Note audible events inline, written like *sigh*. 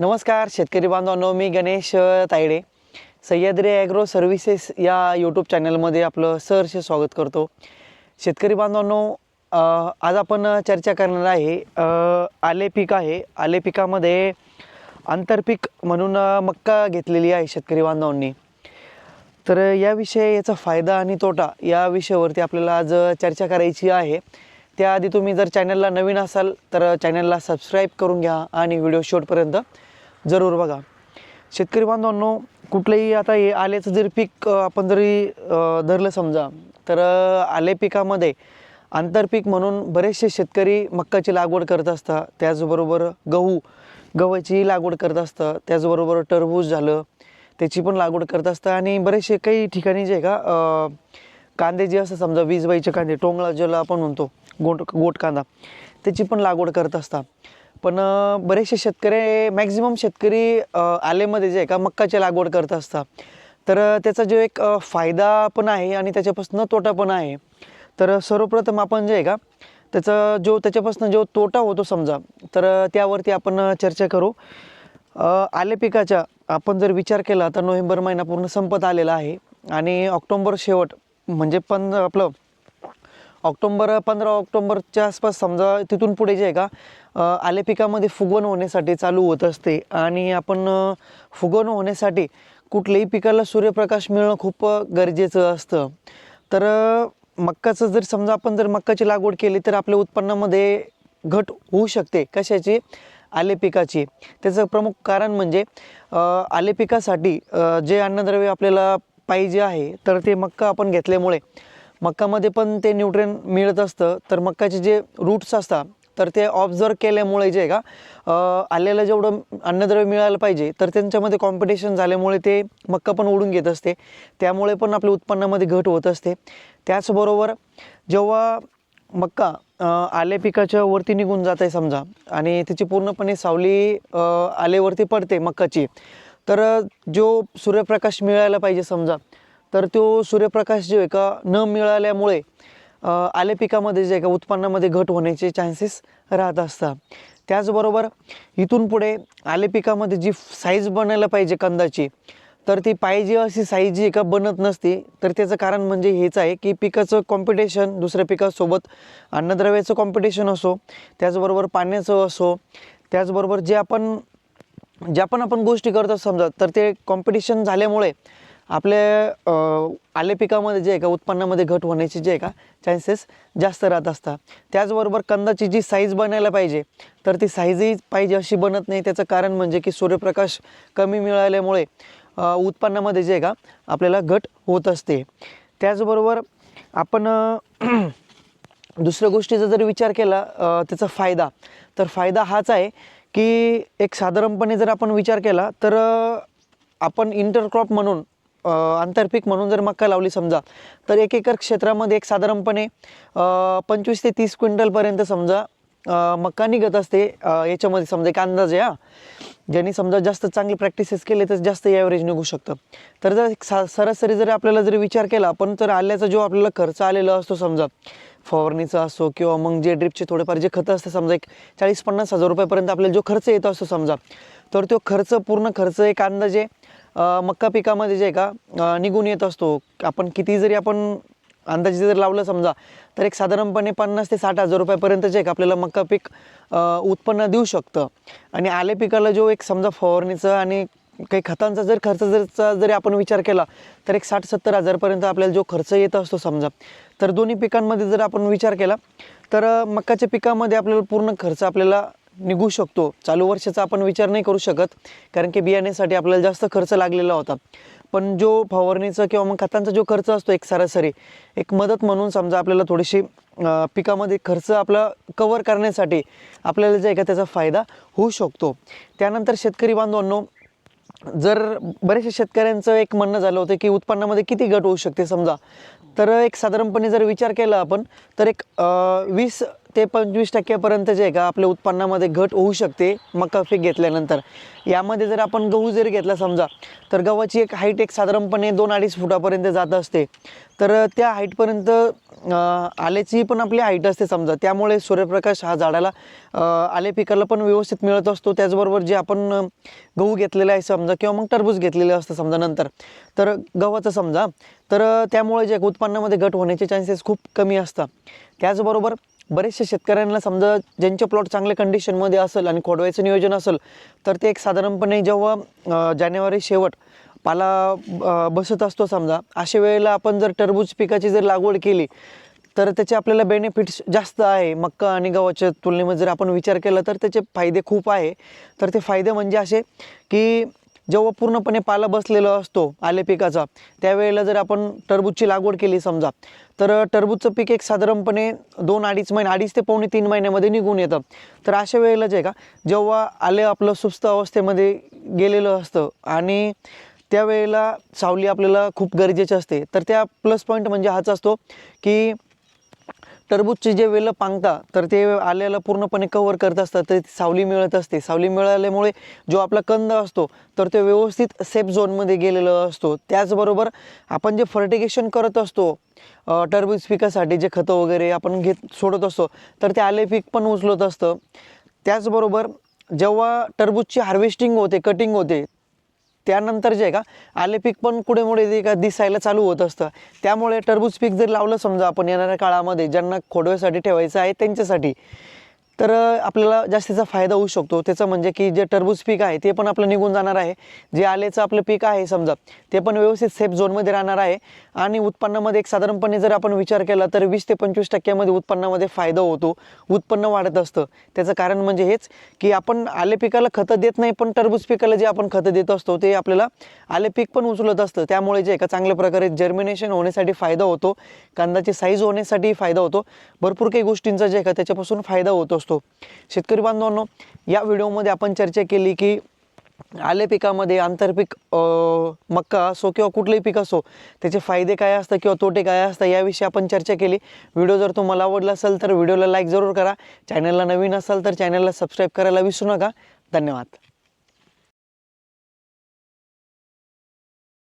नमस्कार शेतकरी बांधवांनो मी गणेश तायडे. सह्याद्री ॲग्रो सर्व्हिसेस या यूट्यूब चॅनलमध्ये आपलं सहर्ष स्वागत करतो. शेतकरी बांधवांनो आज आपण चर्चा करणार आहे आले पीक आहे. आले पिकामध्ये आंतरपीक म्हणून मक्का घेतलेली आहे शेतकरी बांधवांनी. तर याविषयी याचा फायदा आणि तोटा या विषयावरती आपल्याला आज चर्चा करायची आहे. त्याआधी तुम्ही जर चॅनलला नवीन असाल तर चॅनलला सबस्क्राईब करून घ्या आणि व्हिडिओ शेवटपर्यंत जरूर बघा. शेतकरी बांधवांनो कुठलंही आता हे आल्याचं जरी पीक आपण जरी धरलं समजा तर आले पिकामध्ये आंतरपीक म्हणून बरेचसे शेतकरी मक्काची लागवड करत असतात. त्याचबरोबर गहू गव्हाची लागवड करत असतात. त्याचबरोबर टरबूज झालं त्याची पण लागवड करत असतात. आणि बरेचसे काही ठिकाणी जे आहे का कांदे जे असं समजा वीज बाईचे कांदे टोंगळा ज्याला आपण म्हणतो गोट गोट कांदा त्याची पण लागवड करत असतात. पण बरेचसे शेतकरी मॅक्झिमम शेतकरी आलेमध्ये जे आहे का मक्काची लागवड करत असतात. तर त्याचा जो एक फायदा पण आहे आणि त्याच्यापासून तोटा पण आहे. तर सर्वप्रथम आपण जे आहे का त्याचा जो त्याच्यापासून जो तोटा होतो समजा तर त्यावरती आपण चर्चा करू. आले पिकाच्या आपण जर विचार केला तर नोव्हेंबर महिना पूर्ण संपत आलेला आहे. आणि ऑक्टोंबर शेवट म्हणजे पण आपलं ऑक्टोंबर पंधरा ऑक्टोंबरच्या आसपास समजा तिथून पुढे जे आहे का आलेपिकामध्ये आले पिकामध्ये फुगवण होण्यासाठी चालू होत असते आणि आपण फुगवण होण्यासाठी कुठल्याही पिकाला सूर्यप्रकाश मिळणं खूप गरजेचं असतं. तर मक्काचं जर समजा आपण जर मक्काची लागवड केली तर आपल्या उत्पन्नामध्ये घट होऊ शकते कशाची? आले पिकाची. त्याचं प्रमुख कारण म्हणजे आले पिकासाठी जे अन्नद्रव्य आपल्याला पाहिजे आहे तर ते मक्का आपण घेतल्यामुळे मक्कामध्ये पण ते न्यूट्रिन मिळत असतं. तर मक्काचे जे रूट्स असतात तर ते ऑब्झर्व केल्यामुळे जे आहे का आलेलं जेवढं अन्नद्रव्य मिळालं पाहिजे तर त्यांच्यामध्ये कॉम्पिटिशन झाल्यामुळे ते मक्का पण ओढून घेत असते. त्यामुळे पण आपल्या उत्पन्नामध्ये घट होत असते. त्याचबरोबर जेव्हा मक्का आल्या पिकाच्या वरती निघून जात आहे समजा आणि त्याची पूर्णपणे सावली आल्यावरती आलेवरती पडते मक्काची तर जो सूर्यप्रकाश मिळायला पाहिजे समजा तर तो सूर्यप्रकाश जो आहे का न मिळाल्यामुळे आले पिकामध्ये जे आहे का उत्पन्नामध्ये घट होण्याचे चान्सेस राहत असतात. त्याचबरोबर इथून पुढे आले पिकामध्ये जी साईज बनायला पाहिजे कंदाची तर ती पाहिजे अशी साईज जी का बनत नसते तर त्याचं कारण म्हणजे हेच आहे की पिकाचं कॉम्पिटिशन दुसऱ्या पिकासोबत अन्नद्रव्याचं कॉम्पिटिशन असो त्याचबरोबर पाण्याचं असो त्याचबरोबर जे आपण ज्या पण आपण गोष्टी करतो समजा तर ते कॉम्पिटिशन झाल्यामुळे आपल्या आले पिकामध्ये जे आहे का उत्पन्नामध्ये घट होण्याची जे आहे का चान्सेस जास्त राहत असतात. त्याचबरोबर कंदाची जी साईज बनायला पाहिजे तर ती साईजही पाहिजे अशी बनत नाही. त्याचं कारण म्हणजे की सूर्यप्रकाश कमी मिळाल्यामुळे उत्पन्नामध्ये जे आहे का आपल्याला घट होत असते. त्याचबरोबर आपण *clears throat* दुसऱ्या गोष्टीचा जर विचार केला त्याचा फायदा तर फायदा हाच आहे की एक साधारणपणे जर आपण विचार केला तर आपण इंटरक्रॉप म्हणून आंतरपीक म्हणून जर मक्का लावली समजा तर एक एकर क्षेत्रामध्ये एक साधारणपणे पंचवीस ते तीस क्विंटलपर्यंत समजा मक्का निघत असते याच्यामध्ये समजा एक अंदाज आहे हा. ज्यांनी समजा जास्त चांगले प्रॅक्टिसेस केले तर जास्त ॲव्हरेज निघू शकतं. तर जर सा सरासरी जर आपल्याला जर विचार केला पण तर आल्याचा जो आपल्याला खर्च आलेला असतो समजा फवारणीचा असो किंवा मग जे ड्रिपचे थोडेफार जे खतं असते समजा एक चाळीस पन्नास हजार रुपयापर्यंत आपल्याला जो खर्च येत असतो समजा तर तो खर्च पूर्ण खर्च एक अंदाजे मक्का पिकामध्ये जे आहे का निघून येत असतो. आपण किती जरी आपण अंदाजे जर लावलं समजा तर एक साधारणपणे पन्नास ते साठ हजार रुपयापर्यंत जे का आपल्याला मक्का पीक उत्पन्न देऊ शकतं. आणि आले पिकाला जो एक समजा फवारणीचं आणि काही खतांचा जर खर्च जरचा जरी आपण विचार केला तर एक साठ सत्तर हजारपर्यंत आपल्याला जो खर्च येत असतो समजा तर दोन्ही पिकांमध्ये जर आपण विचार केला तर मक्काच्या पिकामध्ये आपल्याला पूर्ण खर्च आपल्याला निघू शकतो. चालू वर्षाचा आपण विचार नाही करू शकत कारण की बियाण्यासाठी आपल्याला जास्त खर्च लागलेला होता. पण जो फवारणीचा किंवा मग खतांचा जो खर्च असतो एक सरासरी एक मदत म्हणून समजा आपल्याला थोडीशी पिकामध्ये खर्च आपला कवर करण्यासाठी आपल्याला जे आहे का त्याचा फायदा होऊ शकतो. त्यानंतर शेतकरी बांधवांनो जर बरेचशा शेतकऱ्यांचं एक म्हणणं झालं होतं की उत्पन्नामध्ये किती घट होऊ शकते समजा तर एक साधारणपणे जर विचार केला आपण तर एक वीस ते पंचवीस टक्क्यापर्यंत जे आहे का? आपल्या उत्पन्नामध्ये घट होऊ शकते मका पीक घेतल्यानंतर. यामध्ये जर आपण गहू जरी घेतला समजा तर गव्हाची एक हाईट एक साधारणपणे दोन अडीच फुटापर्यंत जात असते. तर त्या हाईटपर्यंत आल्याची पण आपली हाईट असते समजा. त्यामुळे सूर्यप्रकाश हा झाडाला आले पिकाला पण व्यवस्थित मिळत असतो. त्याचबरोबर जे आपण गहू घेतलेला आहे समजा किंवा मग टरबूज घेतलेलं असतं समजा नंतर. तर गव्हाचं समजा तर त्यामुळे जे उत्पन्नामध्ये घट होण्याचे चान्सेस खूप कमी असतात. त्याचबरोबर बरेचशे शेतकऱ्यांना समजा ज्यांचे प्लॉट चांगल्या कंडिशनमध्ये असेल आणि खोडवायचं नियोजन असेल तर ते एक साधारणपणे जेव्हा जानेवारी शेवट पाला बसत असतो समजा अशा वेळेला आपण जर टरबूज पिकाची जर लागवड केली तर त्याचे आपल्याला बेनिफिट्स जास्त आहे. मक्का आणि गव्हाच्या तुलनेमध्ये जर आपण विचार केला तर त्याचे फायदे खूप आहे. तर ते फायदे म्हणजे असे की जेव्हा पूर्णपणे पाला बसलेला असतो आले पिकाचा त्यावेळेला जर आपण टरबूजची लागवड केली समजा तर टरबूजचं पीक एक साधारणपणे दोन अडीच महिने अडीच ते पावणे तीन महिन्यामध्ये निघून येतं. तर अशा वेळेला जे आहे का जेव्हा आले आपलं सुस्त अवस्थेमध्ये गेलेलं असतं आणि त्यावेळेला सावली आपल्याला खूप गरजेची असते तर त्या प्लस पॉईंट म्हणजे हाच असतो की टरबूजची जे वेलं पांगता तर ते आल्याला पूर्णपणे कव्हर करत असतात तर सावली मिळत असते. सावली मिळाल्यामुळे जो आपला कंद असतो तर तो व्यवस्थित सेफ झोनमध्ये गेलेला असतो. त्याचबरोबर आपण जे फर्टिगेशन करत असतो टरबूज पिकासाठी जे खतं वगैरे आपण घेत सोडत असतो तर ते आले पीक पण उचलत असतं. त्याचबरोबर जेव्हा टरबूजची हार्वेस्टिंग होते कटिंग होते त्यानंतर जे आहे का आले पीक पण कुठेमुळे जे का दिसायला चालू होत असतं. त्यामुळे टरबूज पीक जर लावलं समजा आपण येणाऱ्या काळामध्ये ज्यांना खोडव्यासाठी ठेवायचं आहे त्यांच्यासाठी तर आपल्याला जास्तीचा फायदा होऊ शकतो. त्याचं म्हणजे की जे टरबूज पीक आहे ते पण आपलं निघून जाणार आहे. जे आलेचं आपलं पीक आहे समजा ते पण व्यवस्थित सेफ झोनमध्ये राहणार आहे. आणि उत्पन्नामध्ये एक साधारणपणे जर आपण विचार केला तर वीस ते पंचवीस टक्क्यामध्ये उत्पन्नामध्ये फायदा होतो. उत्पन्न वाढत असतं. त्याचं कारण म्हणजे हेच की आपण आले पिकाला खतं देत नाही पण टरबूज पिकाला जे आपण खतं देत असतो ते आपल्याला आले पीक पण उचलत असतं. त्यामुळे जे आहे का चांगल्या प्रकारे जर्मिनेशन होण्यासाठी फायदा होतो. कांदाची साईज होण्यासाठी फायदा होतो. भरपूर काही गोष्टींचा जे का त्याच्यापासून फायदा होत असतो. शेतकरी बांधवांनो या व्हिडिओमध्ये आपण चर्चा केली की आले पिकामध्ये आंतरपीक मक्का असो किंवा कुठलंही पीक असो त्याचे फायदे काय असतात किंवा तोटे काय असतात याविषयी आपण चर्चा केली. व्हिडिओ जर तुम्हाला आवडला असेल तर व्हिडिओला लाईक जरूर करा. चॅनलला नवीन असाल तर चॅनलला सबस्क्राईब करायला विसरू नका. धन्यवाद.